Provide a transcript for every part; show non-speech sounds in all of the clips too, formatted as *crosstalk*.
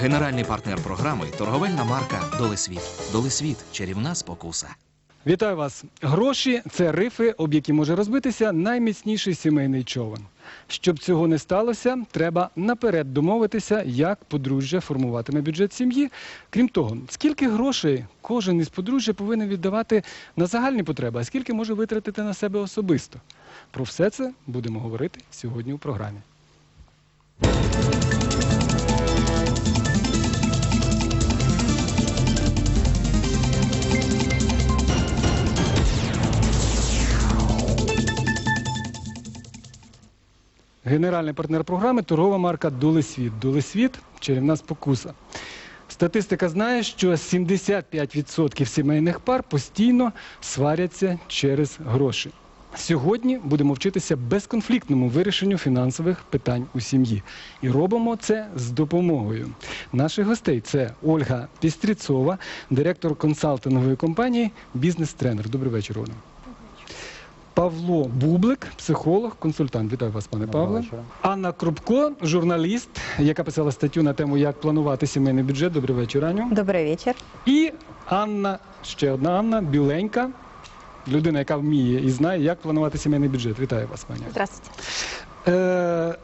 Генеральний партнер програми торговельна марка Долесвіт. Долесвіт чарівна спокуса. Вітаю вас! Гроші це рифи, об які може розбитися найміцніший сімейний човен. Щоб цього не сталося, треба наперед домовитися, як подружжя формуватиме бюджет сім'ї. Крім того, скільки грошей кожен із подружжя повинен віддавати на загальні потреби, а скільки може витратити на себе особисто. Про все це будемо говорити сьогодні у програмі. Генеральний партнер програми торгова марка Долесвіт. Долесвіт чарівна спокуса. Статистика знає, що 75% сімейних пар постійно сваряться через гроші. Сьогодні будемо вчитися безконфліктному вирішенню фінансових питань у сім'ї. І робимо це з допомогою наших гостей. Це Ольга Пістріцова, директор консалтингової компанії Бізнес-тренер. Добрий вечір, Ольга. Павло Бублик, психолог, консультант. Вітаю вас, пане Павле. Анна Крупко, журналіст, яка писала статтю на тему, як планувати сімейний бюджет. Добрий вечір, Аню. Добрий вечір. І Анна, ще одна Анна, біленька, людина, яка вміє і знає, як планувати сімейний бюджет. Вітаю вас, пані. Здравствуйте. Е,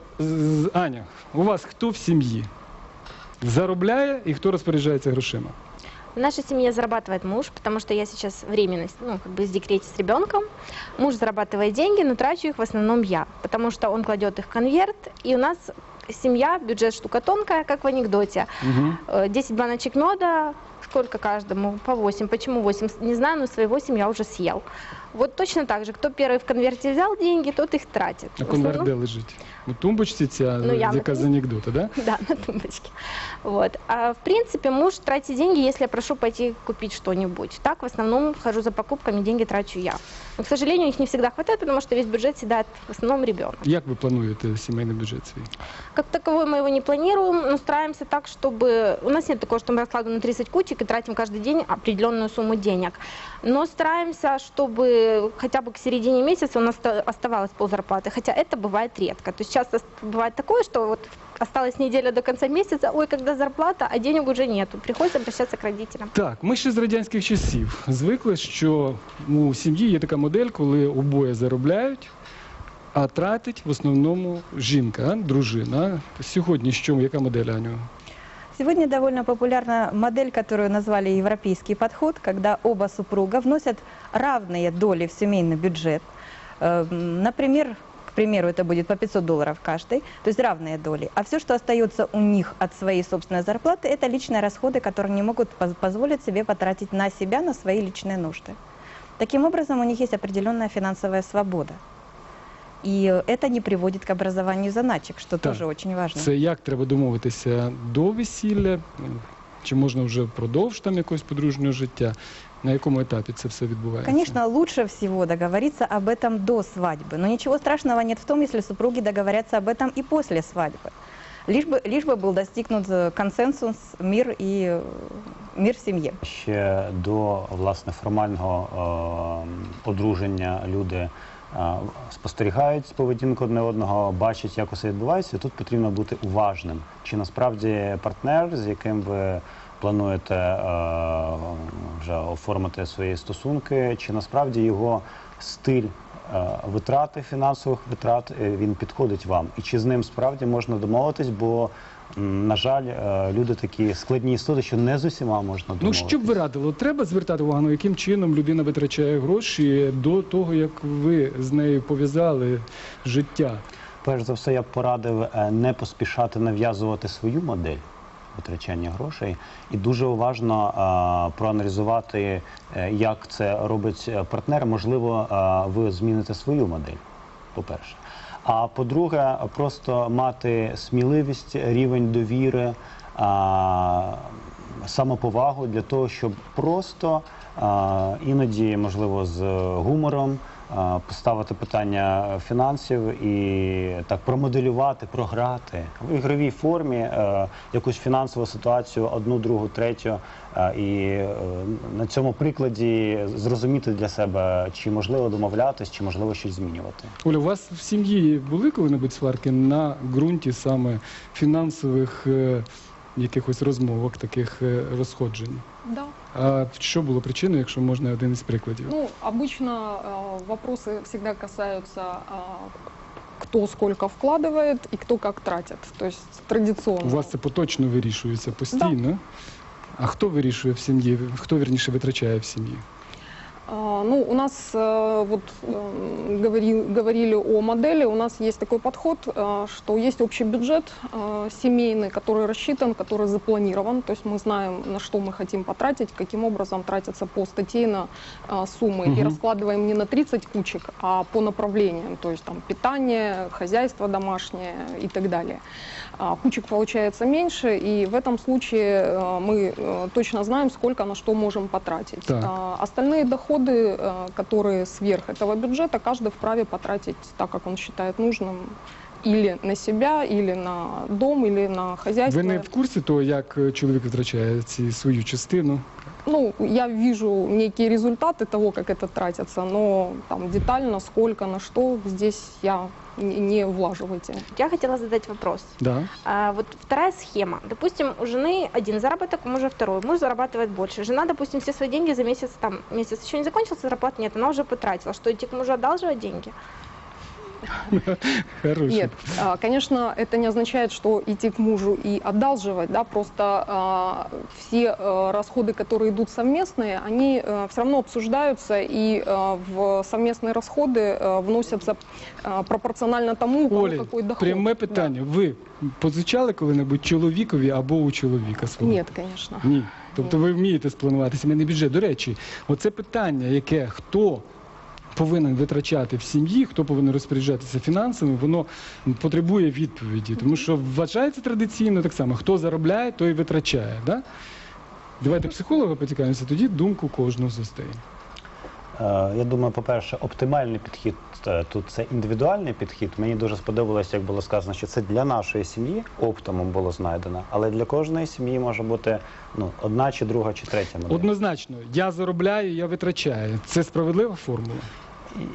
Аня, у вас хто в сім'ї? Заробляє і хто розпоряджається грошима? В нашей семье зарабатывает муж, потому что я сейчас временность, ну, как бы в декрете с ребенком. Муж зарабатывает деньги, но трачу их в основном я, потому что он кладет их в конверт, и у нас семья, бюджет штука тонкая, как в анекдоте. Угу. Э, 10 баночек меда, сколько каждому? По 8. Почему 8? Не знаю, но свои 8 я уже съел. Вот точно так же, кто первый в конверте взял деньги, тот их тратит. А В конверт основном- де лежить? У тумбочці ця, Ну, я яка на з анекдота, да? *laughs* Да, на тумбочке. Вот. А в принципе, муж тратит деньги, если я прошу пойти купить что-нибудь. Так, в основном хожу за покупками, деньги трачу я. Но, к сожалению, их не всегда хватает, потому что весь бюджет съедает в основном ребенок. Як ви плануєте сімейний бюджет свій? Как таковой мы его не планируем, но стараемся так, чтобы... У нас нет такого, что мы раскладываем на 30 кучек и тратим каждый день определенную сумму денег. Но стараемся, чтобы хотя бы к середине месяца у нас оста- оставалось ползарплаты. Хотя это бывает редко. То есть часто с- бывает такое, что вот осталась неделя до конца месяца, ой, когда зарплата, а денег уже нету. Приходится обращаться к родителям. Так, ми ще з радянських часів звикли, що у сім'ї є така модель, коли обоє заробляють, а тратить в основному жінка, а, дружина. Сьогодні що, яка модель, Аню? Сегодня довольно популярна модель, которую назвали европейский подход, когда оба супруга вносят равные доли в семейный бюджет. Э, Например, к примеру, это будет по 500 долларов каждый, то есть равные доли. А все, что остается у них от своей собственной зарплаты, это личные расходы, которые не могут поз- позволить себе потратить на себя, на свои личные нужды. Таким образом, у них есть определенная финансовая свобода. И это не приводит к образованию заначек, что Так. тоже очень важно. Це як треба домовитися до весілля? Чи можна вже впродовж там якогось подружнього життя? На якому етапі це все відбувається? Конечно, лучше всего договориться об этом до свадьбы. Но ничего страшного нет в том, если супруги договорятся об этом и после свадьбы. Лишь бы, лишь бы был достигнут э, консенсус, мир и э, мир в семье. Ще до власне формального е, одруження люди е, спостерігають поведінку одне одного, бачать, як усе відбувається. І тут потрібно бути уважним. Чи насправді партнер, з яким ви плануєте е, вже оформити свої стосунки, чи насправді його стиль е, витрати фінансових витрат е, він підходить вам, і чи з ним справді можна домовитись, бо м, на жаль, е, люди такі складні істоти, що не з усіма можна Ну, домовитись. що б ви радили? От Треба звертати увагу, яким чином людина витрачає гроші до того, як ви з нею пов'язали життя. Перш за все, я б порадив е, не поспішати нав'язувати свою модель витрачання грошей і дуже уважно е, проаналізувати, е, як це робить е, партнер. Можливо, е, ви зміните свою модель, по-перше. А по-друге, просто мати сміливість, рівень довіри, а, самоповагу для того, щоб просто а, іноді, можливо, з гумором поставити питання фінансів і так промоделювати, програти в ігровій формі е, якусь фінансову ситуацію, одну, другу, третю, е, і е, на цьому прикладі зрозуміти для себе, чи можливо домовлятись, чи можливо щось змінювати. Оля, у вас в сім'ї були коли-небудь сварки на ґрунті саме фінансових е, якихось розмовок, таких е, розходжень. Да. А що було причиною, якщо можна один із прикладів? Ну, обычно э, вопросы всегда касаются, э, кто сколько вкладывает и кто как тратит. То есть традиционно. У вас це поточно вирішується постійно. А хто вирішує в сім'ї? Хто вірніше витрачає в сім'ї? А, Ну, у нас э, вот э, говори- говорили о модели. У нас есть такой подход, э, что есть общий бюджет семейный, который рассчитан, который запланирован. То есть мы знаем, на что мы хотим потратить, каким образом тратятся по статейно суммы. И Мгм. раскладываем не на 30 кучек, а по направлениям. То есть там питание, хозяйство домашнее и так далее. А, Кучек получается меньше, и в этом случае мы точно знаем, сколько на что можем потратить. Так. А, Остальные доходы, э, которые сверх этого бюджета, каждый вправе потратить так, как он считает нужным. Или на себя, или на дом, или на хозяйство. Ви не в курсі того, як е, чоловік витрачає ці свою частину? Ну, я вижу некие результаты того, как это тратится, но там детально, сколько, на что, здесь я не не влажу в эти Я хотела задать вопрос. Да. А, вот вторая схема. Допустим, у жены один заработок, у мужа второй. Муж зарабатывает больше. Жена, допустим, все свои деньги за месяц, там, месяц еще не закончился, зарплат нет, она уже потратила. Что, идти к мужу одалживать деньги? *laughs* Хороший. Нет, а, конечно, это не означает, что идти к мужу и одалживать, да, просто а, все а, расходы, которые идут совместные, они все равно обсуждаются и а, в совместные расходы а, вносятся а, пропорционально тому, у кого Олі, какой доход. пряме Да. питання. Ви позичали коли-небудь чоловікові або у чоловіка свого? Нет, конечно. Ні. Тобто ви вмієте спланувати сімейний бюджет. До речі, оце питання, яке хто повинен витрачати в сім'ї, хто повинен розпоряджатися фінансами, воно потребує відповіді. Тому що вважається традиційно так само, хто заробляє, той витрачає. Да? Давайте психолога поцікавимося, тоді думку кожного з гостей. Е, Я думаю, по-перше, оптимальний підхід е, тут це індивідуальний підхід. Мені дуже сподобалося, як було сказано, що це для нашої сім'ї оптимум було знайдено, але для кожної сім'ї може бути ну одна чи друга чи третя модель. Однозначно, я заробляю, я витрачаю. Це справедлива формула.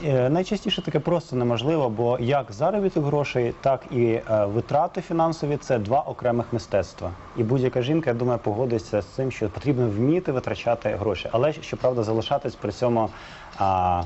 Е, Найчастіше таке просто неможливо, бо як заробіток грошей, так і е, витрати фінансові це два окремих мистецтва. І будь-яка жінка, я думаю, погодиться з цим, що потрібно вміти витрачати гроші, але щоправда залишатись при цьому а,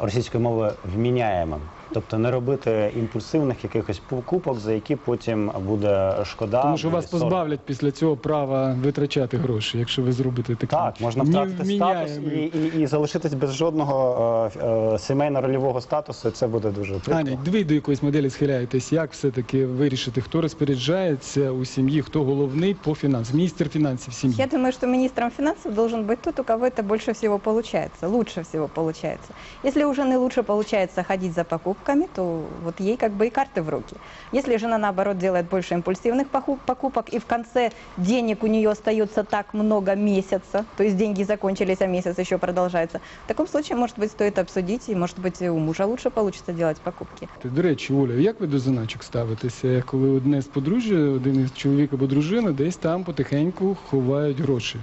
російською мовою вміняємим. Тобто не робити імпульсивних якихось покупок, за які потім буде шкода. Тому що вас буде сором. позбавлять після цього права витрачати гроші, якщо ви зробите таке. Так, можна втратити статус і, і, і залишитись без жодного е, е, сімейно-рольового статусу. і Це буде дуже прикро. Аня, ви до якоїсь моделі схиляєтесь, як все-таки вирішити, хто розпоряджається у сім'ї, хто головний по фінансам, міністр фінансів сім'ї. Я думаю, что министром финансов должен быть тот, у кого это больше всего получается, лучше всего получается. Если у жены лучше получается ходить за покупками, то вот ей как бы и карты в руки. Если жена, наоборот, делает больше импульсивных поху- покупок, и в конце денег у нее остается так много месяца, то есть деньги закончились, а месяц еще продолжается, в таком случае, может быть, стоит обсудить, и, может быть, и у мужа лучше получится делать покупки. До речі, Оля, як ви до заначок ставитеся, коли одне з подружжя, один із чоловік або дружина десь там потихеньку ховають гроші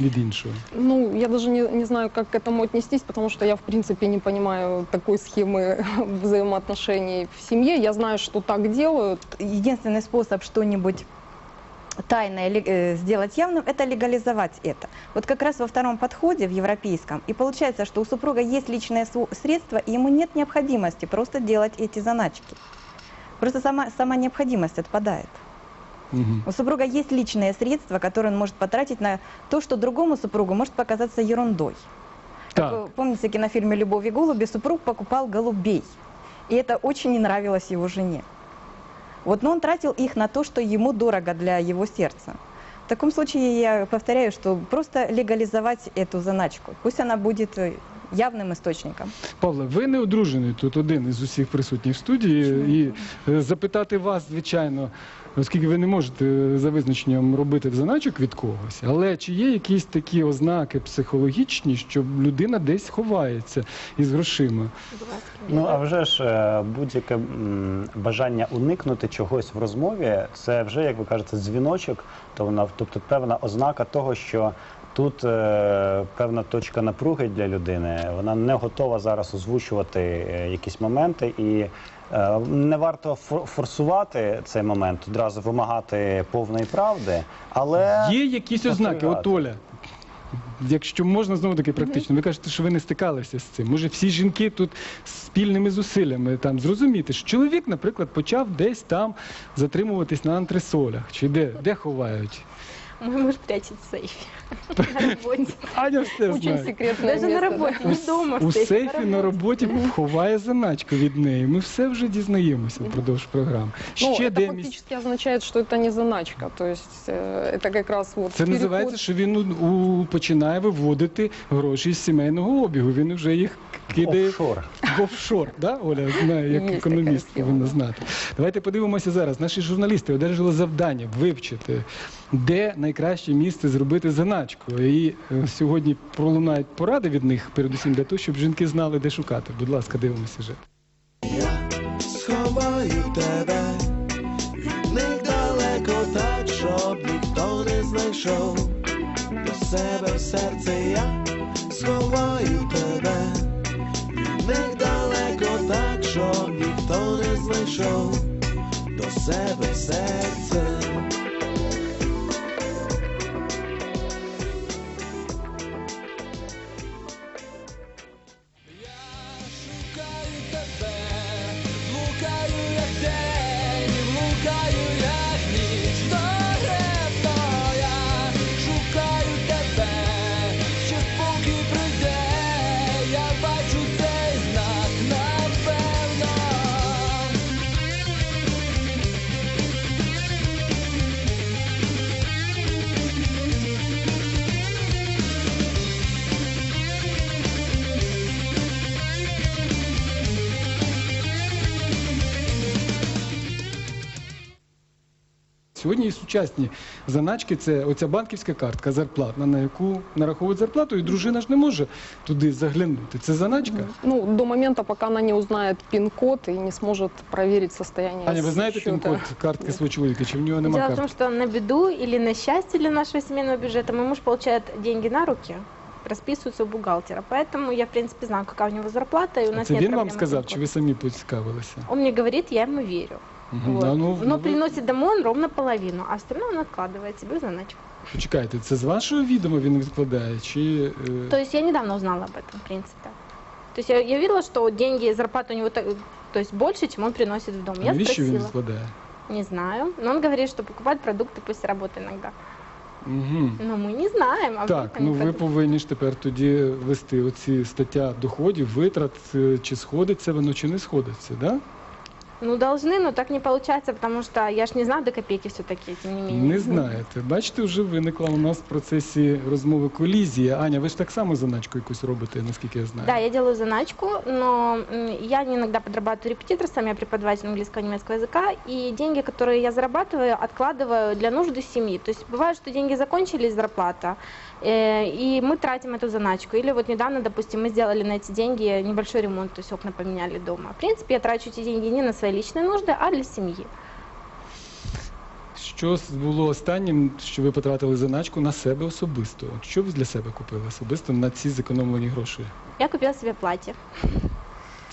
Від іншого? Ну, я даже не, не знаю, как к этому отнестись, потому что я, в принципе, не понимаю такой схемы *laughs* взаимоотношений в семье. Я знаю, что так делают. единственный способ что-нибудь тайное э, сделать явным, это легализовать это. Вот как раз во втором подходе, в европейском, и получается, что у супруга есть личные средства, и ему нет необходимости просто делать эти заначки. Просто сама, сама необходимость отпадает. Угу. У супруга есть личные средства, которые он может потратить на то, что другому супругу может показаться ерундой. Как Так. вы помните в кинофильме «Любовь и голуби» супруг покупал голубей. И это очень не нравилось его жене. Вот, но он тратил их на то, что ему дорого для его сердца. В таком случае я повторяю, что просто легализовать эту заначку. Пусть она будет явным источником. Павле, ви не одружений тут один із усіх присутніх в студії. І е, запитати вас, звичайно, оскільки ви не можете за визначенням робити заначок від когось, але чи є якісь такі ознаки психологічні, що людина десь ховається із грошима? Ну а вже ж е, будь-яке бажання уникнути чогось в розмові, це вже, як ви кажете, дзвіночок, то вона, тобто певна ознака того, що Тут е, певна точка напруги для людини. Вона не готова зараз озвучувати е, якісь моменти, і е, не варто фор- форсувати цей момент, одразу вимагати повної правди. Але Є якісь ознаки, от Оля. Якщо можна знову таки практично, ви кажете, що ви не стикалися з цим. Може, всі жінки тут спільними зусиллями там зрозуміти, що чоловік, наприклад, почав десь там затримуватись на антресолях, чи де, де ховають. Мой муж прячет в сейфе на работе. Аня все Очень знає. секретное Даже место, на да. работе, У, не с- дома. у в сейфе, сейфі на роботі ховає заначку від неї. Ми все вже дізнаємося впродовж програми. Ну, Ще это де місць. фактически означает, что это не заначка. То есть э, это как раз вот Це переход. називається, що він у, у- починає виводити гроші з сімейного обігу. Він вже їх кидає офшор. в офшор. Да, Оля знає, як Є економіст така повинна схема, знати. Давайте подивимося зараз. Наші журналісти одержали завдання вивчити, де найкраще місце зробити заначку. І е, сьогодні пролунають поради від них, передусім для того, щоб жінки знали, де шукати. Будь ласка, дивимося вже. Я сховаю тебе, від них далеко так, щоб ніхто не знайшов. До себе в серце я сховаю тебе, від них далеко так, щоб ніхто не знайшов. До себе в серце. Сьогодні і сучасні заначки це оця банківська картка зарплатна, на яку нараховують зарплату, і дружина ж не може туди заглянути. Це заначка. Ну, до момента, пока она не узнает пин-код и не сможет проверить состояние Аня, ви знаєте пін-код картки свого чоловіка? Чи в нього нема Дело в том, картки? что на беду или на счастье для нашего семейного бюджета мой муж получает деньги на руки, расписываются у бухгалтера. Поэтому я, в принципе, знаю, какая у него зарплата, и у нас Це нет він вам проблем с сказав, чи ви самі поцікавилися? Он мне говорит, я ему верю. Мгм. Вот. А ну, Но ну, ви- приносит домой он ровно половину, а остальное он откладывает себе в заначку. Почекайте, це з вашого відома він відкладає? Чи е, То есть я недавно узнала об этом, в принципе. То есть я, я видела, что деньги, зарплата у него так- то есть больше, чем он приносит в дом. а Я навіщо він спросила. відкладає? Не знаю. Но он говорит, что покупает продукты после работы иногда. Угу. Но мы не знаем. а Так, вдруг ну они ви продукты. повинні ж тепер тоді вести оці стаття доходів, витрат, е, чи сходиться воно, чи не сходиться, да? Ну, должны, но так не получается, потому что я ж не знаю до копейки все-таки, тем не менее. Не знаєте. Бачите, вже виникла у нас в процесі розмови колізія. Аня, ви ж так само заначку якусь робите, наскільки я знаю. Да, я делаю заначку, но м, я не иногда подрабатываю репетиторством, я преподаватель английского и немецкого языка, и деньги, которые я зарабатываю, откладываю для нужды семьи. То есть бывает, что деньги закончились, зарплата, э, и мы тратим эту заначку. Или вот недавно, допустим, мы сделали на эти деньги небольшой ремонт, то есть окна поменяли дома. В принципе, я трачу эти деньги не на свои личные нужды, а для семьи. Що було останнім, що ви потратили заначку на себе особисто? Що ви для себе купили особисто на ці зекономлені гроші? Я купила себе платье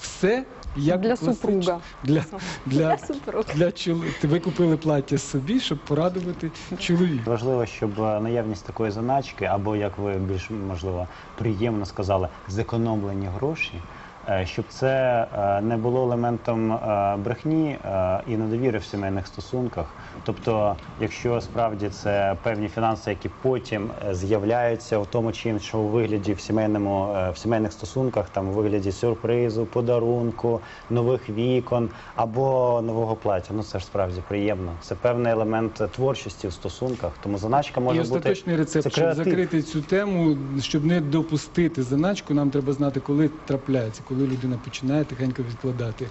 Все як Для класич- супруга. Для, для, для *laughs* супруга. для чол... Ви купили плаття собі, щоб порадувати чоловіка. Важливо, щоб е, наявність такої заначки, або як ви більш можливо приємно сказали, зекономлені гроші, щоб це е, не було елементом е, брехні е, і недовіри в сімейних стосунках. Тобто, якщо справді це певні фінанси, які потім е, з'являються в тому чи іншому вигляді в сімейному е, в сімейних стосунках, там у вигляді сюрпризу, подарунку, нових вікон або нового плаття, ну це ж справді приємно. Це певний елемент е, творчості в стосунках. Тому заначка може І бути остаточний рецепт, це щоб закрити цю тему, щоб не допустити заначку, нам треба знати, коли трапляється, коли людина починає тихенько відкладати.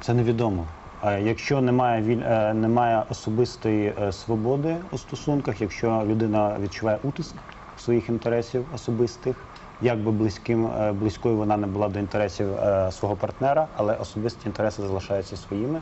Це невідомо. Якщо немає е, немає особистої е, свободи у стосунках, якщо людина відчуває утиск своїх інтересів особистих, як би близьким е, близькою вона не була до інтересів свого партнера, але особисті інтереси залишаються своїми.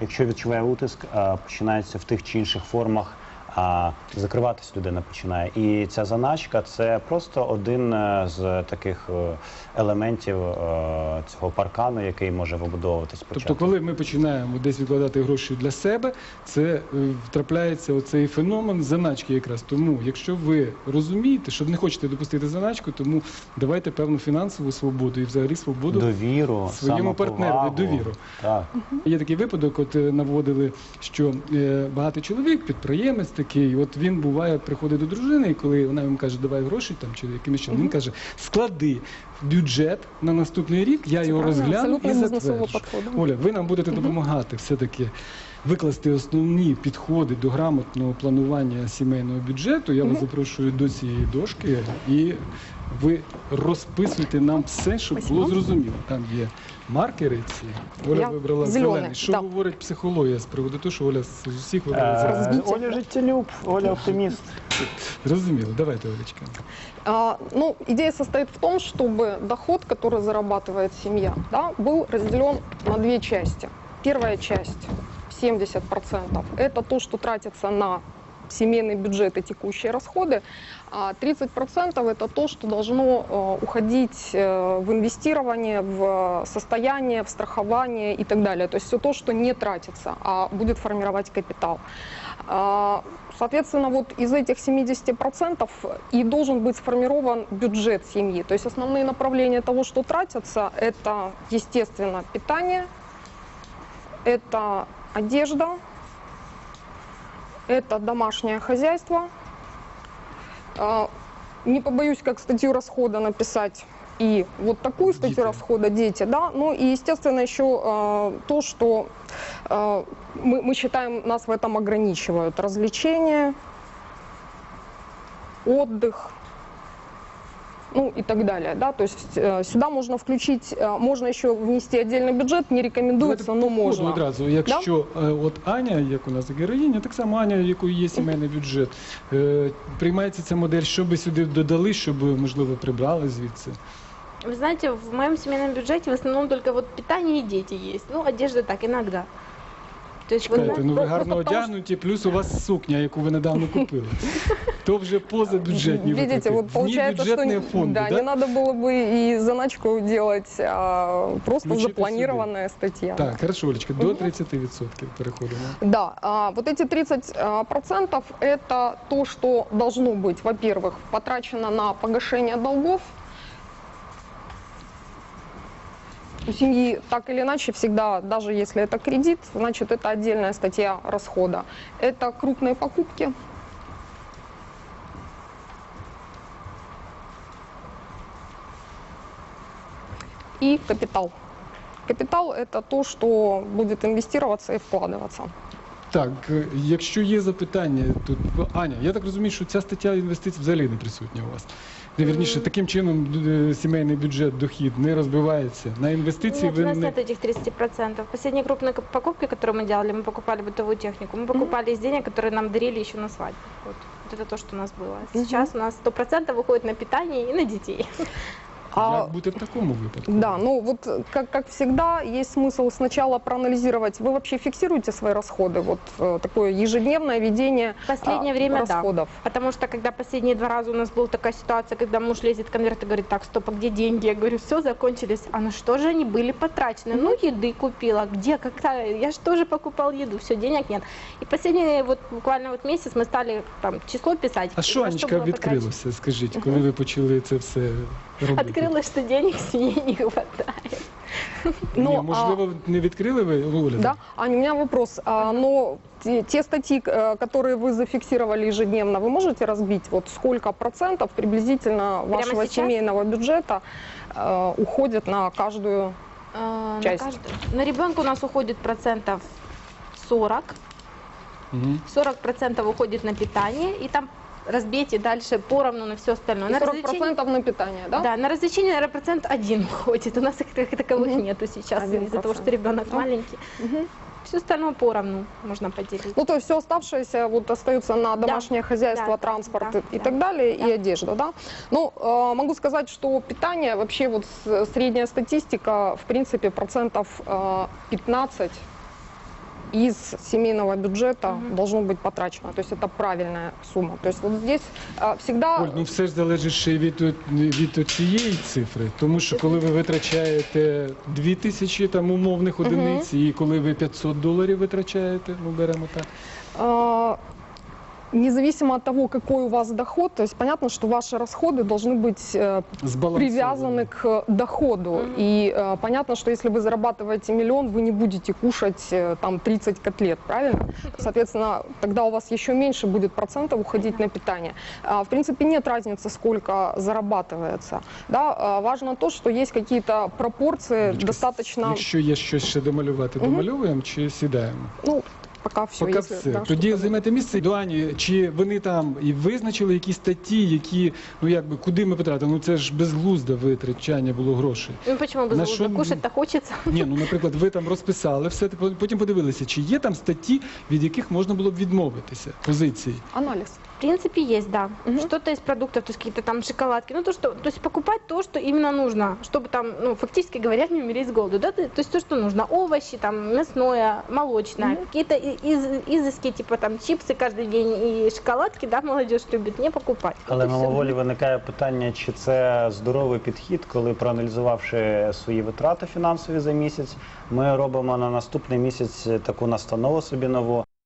Якщо відчуває утиск, починається в тих чи інших формах а закриватись людина починає. І ця заначка це просто один е, з таких е, елементів е, цього паркану, який може вибудовуватись Тобто, коли ми починаємо десь відкладати гроші для себе, це е, трапляється оцей феномен заначки якраз. Тому, якщо ви розумієте, що не хочете допустити заначку, тому давайте певну фінансову свободу і взагалі свободу. довіру, своєму партнеру, довіру. Так. Є такий випадок, от наводили, що багатий чоловік, підприємець такий, от він буває, приходить до дружини, і коли вона йому каже, давай гроші там чи якимось чином, він каже, склади в бюджет на наступний рік, я його розгляну і затверджу. Оля, ви нам будете допомагати все-таки викласти основні підходи до грамотного планування сімейного бюджету. Я вас запрошую до цієї дошки і ви розписуйте нам все, щоб було зрозуміло. Там є маркери ці. Оля Я вибрала зелений, зелений. Що да. говорить психологія з приводу того, що Оля з з усіх вибрала Е, зелений? Розбійте. Оля життєлюб, Оля оптиміст. Зрозуміло, давайте, Олечка. А, ну, идея состоит в том, чтобы доход, который зарабатывает семья, да, был разделен на две части. Первая часть 70% это то, что тратится на семейный бюджет и текущие расходы, а 30% это то, что должно э, уходить э, в инвестирование, в состояние, в страхование и так далее. То есть все то, что не тратится, а будет формировать капитал. А, Соответственно, вот из этих 70% и должен быть сформирован бюджет семьи. То есть основные направления того, что тратятся, это, естественно, питание, это одежда, это домашнее хозяйство. А, Не побоюсь, как статью расхода написать и вот такую статью Дети. расхода дети, да, ну и естественно еще э, то, что э, мы, мы считаем, нас в этом ограничивают. Развлечения, отдых, ну и так далее, да, то есть э, сюда можно включить, э, можно еще внести отдельный бюджет, не рекомендуется, Давайте но по ходу можно. одразу. Якщо е, от Аня, як у нас героїня, так само Аня, в якої є сімейний бюджет, е, приймається ця модель, що би сюди додали, щоб можливо прибрали звідси. Вы знаете, в моем семейном бюджете в основном только вот питание и дети есть. Ну, одежда так, иногда. То есть, вы Чекайте, знаете, ну ви просто гарно потому що- одягнуті, плюс у вас сукня, яку ви недавно купили. То вже поза бюджетні Видите, витрати. вот получается, что Внебюджетные не- фонды, да, да? не надо было бы и заначку делать, а просто Включить запланированная статья. Так, хорошо, Олечка, до 30% переходимо. Да, а, вот эти 30% процентов это то, что должно быть, во-первых, потрачено на погашение долгов. У семьи так или иначе всегда, даже если это кредит, значит это отдельная статья расхода. Это крупные покупки. И капитал. Капитал это то, что будет инвестироваться и вкладываться. Так, е, якщо є запитання тут, Аня, я так розумію, що ця стаття інвестицій взагалі не присутня у вас. Не, Вірніше, таким чином е, сімейний бюджет, дохід не розбивається. На інвестиції Нет, у ви нас не нет этих 30%. Последние крупные к- покупки, которые мы делали, мы покупали бытовую технику. Мы покупали из денег, которые нам дарили еще на свадьбу. Вот, вот это то, что у нас было. Мгм. Сейчас у нас 100% выходит на питание и на детей. А як бути в такому випадку. Да, ну вот э, как, как всегда, есть смысл сначала проанализировать. Вы вообще фиксируете свои расходы? Вот э, такое ежедневное ведение Последнее а, время да. расходов. Потому что когда последние два раза у нас была такая ситуация, когда муж лезет в конверт и говорит, так, стоп, а где деньги? Я говорю, все, закончились. А на что же они были потрачены? Ну, еды купила. Где? Когда? Я же тоже покупал еду. Все, денег нет. И последний вот буквально вот месяц мы стали там число писать. А на Анечка, было потрачено. відкрилося? Скажіть, коли ви почали це все робити? Открылось, что денег семье не хватает. Ну, Ні, а- можливо, не відкрили ви, Оля? Да, Аня, у меня вопрос. А, но те, те статьи, э, которые вы зафиксировали ежедневно, вы можете разбить, вот сколько процентов приблизительно вашего сейчас? семейного бюджета э, уходит на каждую? А, На, Часть. каждый- на ребенка у нас уходит процентов 40. Мгм. 40% уходит на питание, и там разбейте дальше поровну на все остальное. И На 40 развлечения, процентов на питание, да? да, на развлечения, наверное, процент один уходит. У нас их так- таковых Мгм. нету сейчас Один из-за того, что процент. ребенок Ну. маленький. Мгм. Все остальное поровну можно поделить. Ну, то есть все оставшееся вот остается на домашнее хозяйство, Да, да, транспорт да, и, и да. так далее, Да. и одежда, да? Ну, э, могу сказать, что питание, вообще вот с- средняя статистика, в принципе, процентов э, 15 из семейного бюджета угу. должно быть потрачено. То есть это правильная сумма. То есть вот здесь а, всегда... Оль, ну все ж залежить ще й від, від цієї цифри, тому що коли ви витрачаєте 2 тисячі там умовних одиниць, і коли ви 500 доларів витрачаєте, ну беремо так. А, Независимо от того, какой у вас доход, то есть понятно, что ваши расходы должны быть э, Збалансовані. привязаны к доходу. Мгм. И э, понятно, что если вы зарабатываете миллион, вы не будете кушать э, там 30 котлет, правильно? Соответственно, тогда у вас еще меньше будет процентов уходить на питание. А, в принципе, нет разницы, сколько зарабатывается. Да? А, важно то, что есть какие-то пропорции Олечка, достаточно... Якщо є щось ще домалювати, Мгм. домальовуємо чи сідаємо? Ну, пока все. Поки все. Тоді займете місце до Ані, чи вони там і визначили якісь статті, які, ну якби, куди ми потратили? Ну це ж безглузде витрачання було грошей. Ну почему На що- что- кушать-то хочется? Ні, ну наприклад, ви там розписали все, потім подивилися, чи є там статті, від яких можна було б відмовитися, позиції. Анализ. В принципе, есть, да. Мгм. Что-то из продуктов, то есть какие-то там шоколадки. Ну, то, что, то есть покупать то, что именно нужно, чтобы там, ну, фактически говоря, не умереть с голоду, да, то то есть то, что нужно. Овощи, там, мясное, молочное, Мгм. какие-то и- из, изыски, типа там чипсы каждый день и шоколадки, да, молодежь любит, не покупать. Вот Але и всё. мимоволі виникає питання, чи це здоровий підхід, коли проаналізувавши свої витрати фінансові за місяць, ми робимо на наступний місяць таку настанову собі нову.